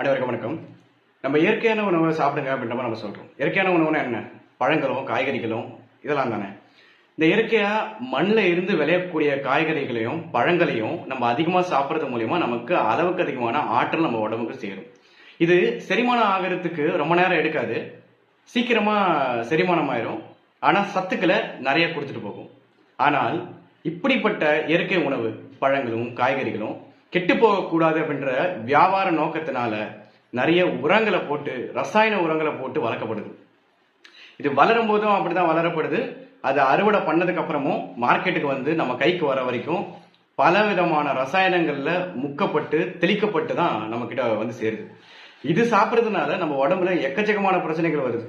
அனைவருக்கும் வணக்கம். நம்ம இயற்கையான உணவை சாப்பிடுங்க அப்படின்ற மாதிரி நம்ம சொல்கிறோம் இயற்கையான உணவுனா என்ன? பழங்களும் காய்கறிகளும் இதெல்லாம் தானே. இந்த இயற்கையாக மண்ணில் இருந்து விளையக்கூடிய காய்கறிகளையும் பழங்களையும் நம்ம அதிகமாக சாப்பிட்றது மூலயமா நமக்கு அளவுக்கு அதிகமான ஆற்றல் நம்ம உடம்புக்கு சேரும். இது செரிமானம் ஆகிறதுக்கு ரொம்ப நேரம் எடுக்காது. சீக்கிரமாக செரிமானம் ஆயிரும் ஆனால் சத்துக்களை நிறைய கொடுத்துட்டு போகும். ஆனால் இப்படிப்பட்ட இயற்கை உணவு பழங்களும் காய்கறிகளும் கெட்டு போகக்கூடாது அப்படின்ற வியாபார நோக்கத்தினால நிறைய உரங்களை போட்டு ரசாயன உரங்களை போட்டு வளர்க்கப்படுது. இது வளரும் போதும் அப்படிதான் வளரப்படுது. அது அறுவடை பண்ணதுக்கு அப்புறமும் மார்க்கெட்டுக்கு வந்து நம்ம கைக்கு வர வரைக்கும் பல விதமான ரசாயனங்கள்ல முக்கப்பட்டு தெளிக்கப்பட்டு தான் நம்ம கிட்ட வந்து சேருது. இது சாப்பிட்றதுனால நம்ம உடம்புல எக்கச்சக்கமான பிரச்சனைகள் வருது.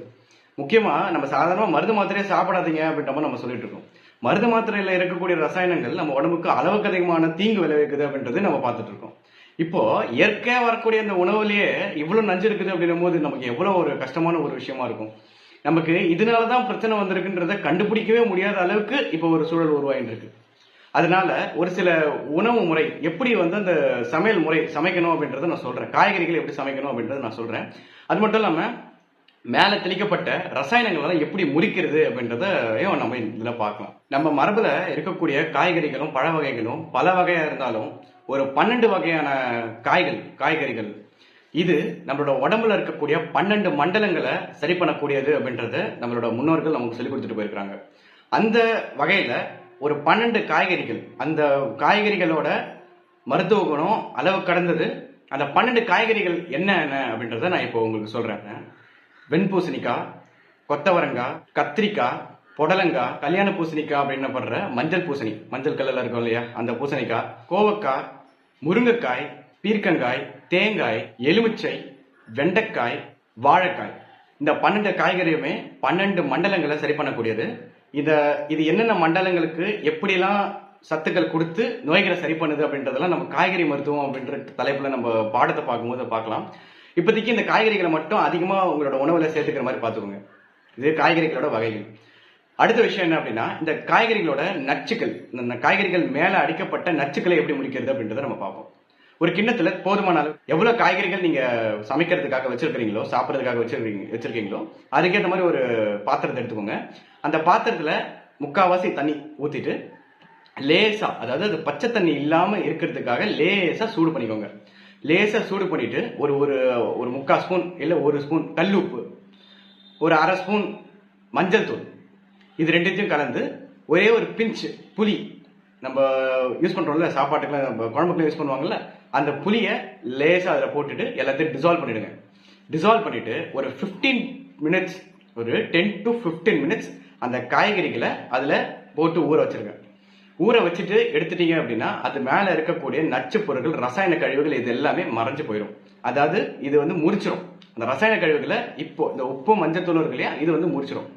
முக்கியமா நம்ம சாதாரணமா மருந்து மாத்திரையே சாப்பிடாதீங்க அப்படின்ற மாதிரி நம்ம சொல்லிட்டு இருக்கோம். மருந்து மாத்திரையில் இருக்கக்கூடிய ரசாயனங்கள் நம்ம உடம்புக்கு அளவுக்கு அதிகமான தீங்கு விளைவிக்குது அப்படின்றது நம்ம பார்த்துட்டு இருக்கோம். இப்போ இயற்கையாக வரக்கூடிய அந்த உணவுலேயே இவ்வளோ நஞ்சு இருக்குது அப்படின்னும் போது நமக்கு எவ்வளோ ஒரு கஷ்டமான ஒரு விஷயமா இருக்கும். நமக்கு இதனால தான் பிரச்சனை வந்திருக்குன்றத கண்டுபிடிக்கவே முடியாத அளவுக்கு இப்போ ஒரு சூழல் உருவாயின்னு இருக்கு அதனால ஒரு சில உணவு முறை எப்படி வந்து அந்த சமையல் முறை சமைக்கணும் அப்படின்றத நான் சொல்றேன். காய்கறிகள் எப்படி சமைக்கணும் அப்படின்றத நான் சொல்றேன். அது மட்டும் இல்லாமல் மேலே தெளிக்கப்பட்ட ரசாயனங்களை எப்படி முறிக்கிறது அப்படின்றதையும் நம்ம இதில் பார்க்கலாம். நம்ம மரபில் இருக்கக்கூடிய காய்கறிகளும் பழ வகைகளும் பல வகையாக இருந்தாலும் ஒரு பன்னெண்டு வகையான காய்கள் காய்கறிகள் இது நம்மளோட உடம்புல இருக்கக்கூடிய பன்னெண்டு மண்டலங்களை சரி பண்ணக்கூடியது அப்படின்றத நம்மளோட முன்னோர்கள் நமக்கு சொல்லி கொடுத்துட்டு போயிருக்காங்க அந்த வகையில் ஒரு பன்னெண்டு காய்கறிகள் அந்த காய்கறிகளோட மருத்துவ குணம் அளவு கடந்தது. அந்த பன்னெண்டு காய்கறிகள் என்னென்ன அப்படின்றத நான் இப்போ உங்களுக்கு சொல்கிறேன் வெண்பூசணிக்காய் கொத்தவரங்காய் கத்திரிக்காய் புடலங்காய் கல்யாண பூசணிக்காய் அப்படின்னு படுற மஞ்சள் பூசணி. மஞ்சள் கலர்ல இருக்கும் இல்லையா? அந்த பூசணிக்காய் கோவக்காய் முருங்கைக்காய் பீர்க்கங்காய் தேங்காய் எலுமிச்சை வெண்டைக்காய் வாழைக்காய். இந்த பன்னெண்டு காய்கறியுமே பன்னெண்டு மண்டலங்களை சரி பண்ணக்கூடியது. இதை இது என்னென்ன மண்டலங்களுக்கு எப்படிலாம் சத்துக்கள் கொடுத்து நோய்களை சரி பண்ணுது அப்படின்றதெல்லாம் நம்ம காய்கறி மருத்துவம் அப்படின்ற தலைப்பில் நம்ம பாடத்தை பார்க்கும்போது பார்க்கலாம். இப்போதைக்கு இந்த காய்கறிகளை மட்டும் அதிகமாக உங்களோட உணவில் சேர்த்துக்கிற மாதிரி பார்த்துக்கோங்க. இது காய்கறிகளோட வகைகள். அடுத்த விஷயம் என்ன அப்படின்னா இந்த காய்கறிகளோட நச்சுக்கள் இந்த காய்கறிகள் மேலே அடிக்கப்பட்ட நச்சுக்களை எப்படி முடிக்கிறது அப்படின்றத நம்ம பார்ப்போம். ஒரு கிண்ணத்தில் போதுமான அளவு எவ்வளோ காய்கறிகள் நீங்கள் சமைக்கிறதுக்காக வச்சுருக்கிறீங்களோ சாப்பிட்றதுக்காக வச்சிருக்கீங்க வச்சிருக்கீங்களோ அதுக்கேற்ற மாதிரி ஒரு பாத்திரத்தை எடுத்துக்கோங்க. அந்த பாத்திரத்தில் முக்காவாசி தண்ணி ஊற்றிட்டு லேசாக அதாவது அது பச்சை தண்ணி இல்லாமல் இருக்கிறதுக்காக லேசாக சூடு பண்ணிக்கோங்க. லேசாக சூடு பண்ணிட்டு ஒரு ஒரு ஒரு முக்கால் ஸ்பூன் இல்லை ஒரு ஸ்பூன் கல் உப்பு ஒரு அரை ஸ்பூன் மஞ்சள் தூள். இது ரெண்டுத்தையும் கலந்து ஒரே ஒரு பிஞ்ச் புளி நம்ம யூஸ் பண்ணுறோம்ல சாப்பாட்டுக்குலாம் நம்ம குழம்புக்குலாம் யூஸ் பண்ணுவாங்கல்ல அந்த புளியை லேசாக அதில் போட்டுட்டு எல்லாத்தையும் டிசால்வ் பண்ணிடுங்க. டிசால்வ் பண்ணிவிட்டு ஒரு 15 மினிட்ஸ் ஒரு டென் டு 15 மினிட்ஸ் அந்த காய்கறிகளை அதில் போட்டு ஊற வச்சிருங்க. ஊற வச்சுட்டு எடுத்துட்டீங்க அப்படின்னா அது மேலே இருக்கக்கூடிய நச்சு பொருட்கள் ரசாயன கழிவுகள் இது எல்லாமே மறைஞ்சு போயிடும் அதாவது இது வந்து முறிச்சிடும் அந்த ரசாயன கழிவுகளை இப்போ இந்த உப்பு மஞ்சத்தூள் இருக்கு இல்லையா இது வந்து முறிச்சிடும்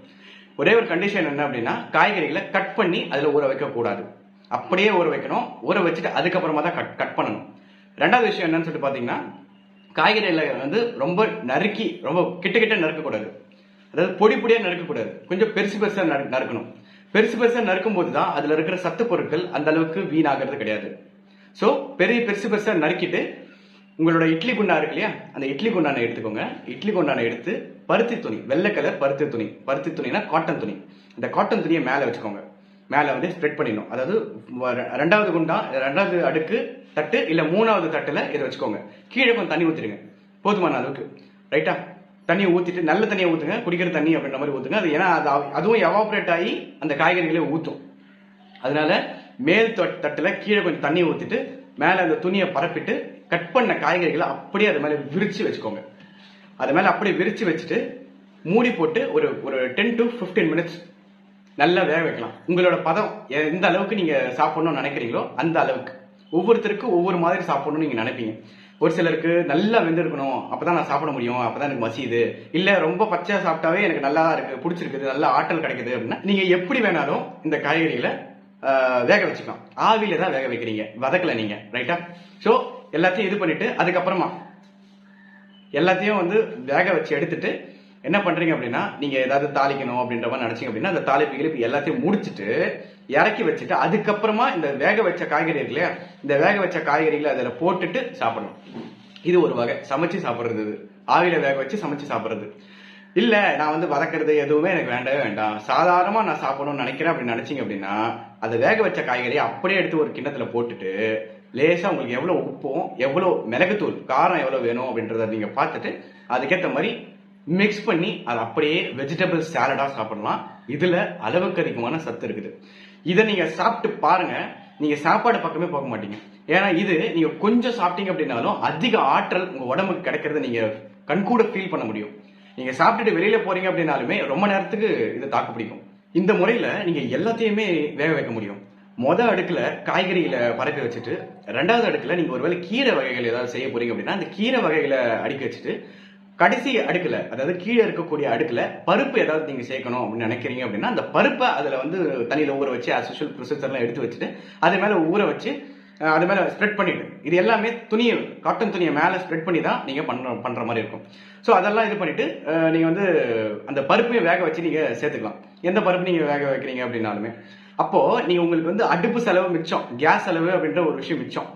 ஒரே ஒரு கண்டிஷன் என்ன அப்படின்னா காய்கறிகளை கட் பண்ணி அதில் ஊற வைக்கக்கூடாது அப்படியே ஊற வைக்கணும். ஊற வச்சுட்டு அதுக்கப்புறமா தான் கட் கட் பண்ணணும். ரெண்டாவது விஷயம் என்னன்னு சொல்லிட்டு பார்த்தீங்கன்னா காய்கறிகளை வந்து ரொம்ப நறுக்கி ரொம்ப கிட்ட கிட்ட நறுக்கக்கூடாது அதாவது பொடி பொடியாக நறுக்கக்கூடாது கொஞ்சம் பெருசு பெருசாக நறு- நறுக்கணும். பெருசு பெருசாக நறுக்கும் போது தான் அதில் இருக்கிற சத்து பொருட்கள் அந்த அளவுக்கு வீணாகிறது கிடையாது. ஸோ பெரிய பெருசு பெருசாக நறுக்கிட்டு உங்களோட இட்லி குண்டா இருக்கு இல்லையா? அந்த இட்லி குண்டானை எடுத்துக்கோங்க. இட்லி குண்டானை எடுத்து பருத்தி துணி வெள்ளை கலர் பருத்தி துணி. பருத்தி துணினா காட்டன் துணி. இந்த காட்டன் துணியை மேலே வச்சுக்கோங்க. மேலே வந்து ஸ்ப்ரெட் பண்ணிடணும். அதாவது ரெண்டாவது குண்டா ரெண்டாவது அடுக்கு தட்டு இல்லை மூணாவது தட்டில் இதை வச்சுக்கோங்க. கீழே கொஞ்சம் தண்ணி ஊற்றிடுங்க போதுமான அளவுக்கு. ரைட்டா தண்ணியை ஊற்றிட்டு நல்ல தண்ணியை ஊற்றுங்க குடிக்கிற தண்ணி அப்படின்ற மாதிரி ஊற்றுங்க அது ஏன்னா அது அதுவும் எவாப்ரேட் ஆகி அந்த காய்கறிகளே ஊற்றும் அதனால மேல் தட்டில் கீழே கொஞ்சம் தண்ணி ஊற்றிட்டு மேலே அந்த துணியை பரப்பிட்டு கட் பண்ண காய்கறிகளை அப்படியே அது மேலே விரித்து வச்சுக்கோங்க. அது மேலே அப்படியே விரித்து வச்சுட்டு மூடி போட்டு ஒரு ஒரு டென் டு 15 மினிட்ஸ் நல்லா வேக வைக்கலாம். உங்களோட பதம் எந்த அளவுக்கு நீங்கள் சாப்பிடணும்னு நினைக்கிறீங்களோ அந்த அளவுக்கு. ஒவ்வொருத்தருக்கும் ஒவ்வொரு மாதிரி சாப்பிடணும்னு நீங்கள் நினைப்பீங்க. ஒரு சிலருக்கு நல்லா வெந்திருக்கணும் அப்பதான் நான் சாப்பிட முடியும் அப்பதான் எனக்கு மசியுது. இல்ல ரொம்ப பச்சையா சாப்பிட்டாவே எனக்கு நல்லா இருக்கு பிடிச்சிருக்குது நல்ல ஆற்றல் கிடைக்குது அப்படின்னா நீங்க எப்படி வேணாலும் இந்த காய்கறிகளை வேக வச்சுக்கலாம். ஆவியில தான் வேக வைக்கிறீங்க வதக்கல நீங்க ரைட்டா ஸோ எல்லாத்தையும் இது பண்ணிட்டு அதுக்கப்புறமா எல்லாத்தையும் வந்து வேக வச்சு எடுத்துட்டு என்ன பண்றீங்க அப்படின்னா நீங்க ஏதாவது தாளிக்கணும் அப்படின்ற மாதிரி நினைச்சீங்க அப்படின்னா அந்த தாளிப்பு கிளிப்பு எல்லாத்தையும் முடிச்சிட்டு இறக்கி வச்சுட்டு அதுக்கப்புறமா இந்த வேக வச்ச காய்கறி இருக்கு இல்லையா இந்த வேக வச்ச காய்கறிகளை அதில் போட்டுட்டு சாப்பிடணும். இது ஒரு வகை. சமைச்சு சாப்பிட்றது இது. ஆவியில வேக வச்சு சமைச்சு சாப்பிட்றது. இல்ல நான் வந்து வதக்கிறது எதுவுமே எனக்கு வேண்டவே வேண்டாம். சாதாரணமா நான் சாப்பிடணும்னு நினைக்கிறேன் அப்படின்னு நினைச்சிங்க அப்படின்னா அதை வேக வச்ச காய்கறியை அப்படியே எடுத்து ஒரு கிண்ணத்துல போட்டுட்டு லேசா உங்களுக்கு எவ்வளவு உப்பும் எவ்வளவு மிளகுத்தூள் காரம் எவ்வளவு வேணும் அப்படின்றத நீங்க பார்த்துட்டு அதுக்கேற்ற மாதிரி மிக்ஸ் பண்ணி அதை அப்படியே வெஜிடபிள் சாலடா சாப்பிடலாம். இதுல அளவுக்கு அதிகமான சத்து இருக்குது. இதை நீங்க சாப்பிட்டு பாருங்க. நீங்க சாப்பாடு பக்கமே போக மாட்டீங்க. ஏன்னா இது நீங்க கொஞ்சம் சாப்பிட்டீங்க அப்படின்னாலும் அதிக ஆற்றல் உங்க உடம்புக்கு கிடைக்கிறத நீங்க கண்கூட ஃபீல் பண்ண முடியும். நீங்க சாப்பிட்டுட்டு வெளியில போறீங்க அப்படின்னாலுமே ரொம்ப நேரத்துக்கு இது தாக்கு பிடிக்கும். இந்த முறையில நீங்க எல்லாத்தையுமே வேக வைக்க முடியும். மொதல் அடுக்கில் காய்கறிகளை பரப்பி வச்சுட்டு ரெண்டாவது அடுக்கில் நீங்கள் ஒருவேளை கீரை வகைகள் ஏதாவது செய்ய போறீங்க அப்படின்னா அந்த கீரை வகைகளை அடுக்கி வச்சுட்டு கடைசி அடுக்கில் அதாவது கீழே இருக்கக்கூடிய அடுக்கில் பருப்பு ஏதாவது நீங்கள் சேர்க்கணும் அப்படின்னு நினைக்கிறீங்க அப்படின்னா அந்த பருப்பை அதில் வந்து தண்ணியில் ஊற வச்சு அசோஷியல் usual எடுத்து வச்சுட்டு அது மேலே ஊற வச்சு அது மேலே ஸ்ப்ரெட் பண்ணிவிடு இது எல்லாமே துணியை காட்டன் துணியை மேலே ஸ்ப்ரெட் பண்ணி தான் நீங்கள் பண்ண பண்ணுற மாதிரி இருக்கும். ஸோ அதெல்லாம் இது பண்ணிவிட்டு நீங்கள் வந்து அந்த பருப்பையும் வேக வச்சு நீங்கள் சேர்த்துக்கலாம். எந்த பருப்பு நீங்கள் வேக வைக்கிறீங்க அப்படின்னாலுமே. அப்போது நீங்கள் உங்களுக்கு வந்து அடுப்பு செலவு மிச்சம் கேஸ் செலவு அப்படின்ற ஒரு விஷயம் மிச்சம்.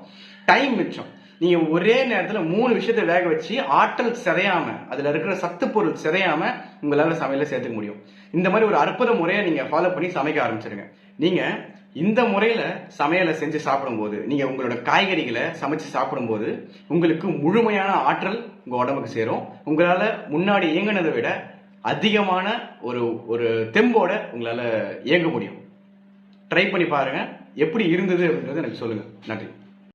டைம் மிச்சம். நீங்கள் ஒரே நேரத்தில் மூணு விஷயத்தை வேக வச்சு ஆற்றல் சிதையாம அதில் இருக்கிற சத்து பொருள் சிதையாம உங்களால் சமையல சேர்த்துக்க முடியும். இந்த மாதிரி ஒரு அற்புத முறையை நீங்கள் ஃபாலோ பண்ணி சமைக்க ஆரம்பிச்சிருங்க. நீங்கள் இந்த முறையில் சமையலை செஞ்சு சாப்பிடும்போது நீங்கள் உங்களோட காய்கறிகளை சமைச்சு சாப்பிடும்போது உங்களுக்கு முழுமையான ஆற்றல் உங்கள் உடம்புக்கு சேரும். உங்களால் முன்னாடி இயங்குனதை விட அதிகமான ஒரு ஒரு தெம்போட உங்களால் இயங்க முடியும். ட்ரை பண்ணி பாருங்கள் எப்படி இருந்தது அப்படின்றத எனக்கு சொல்லுங்கள் நன்றி.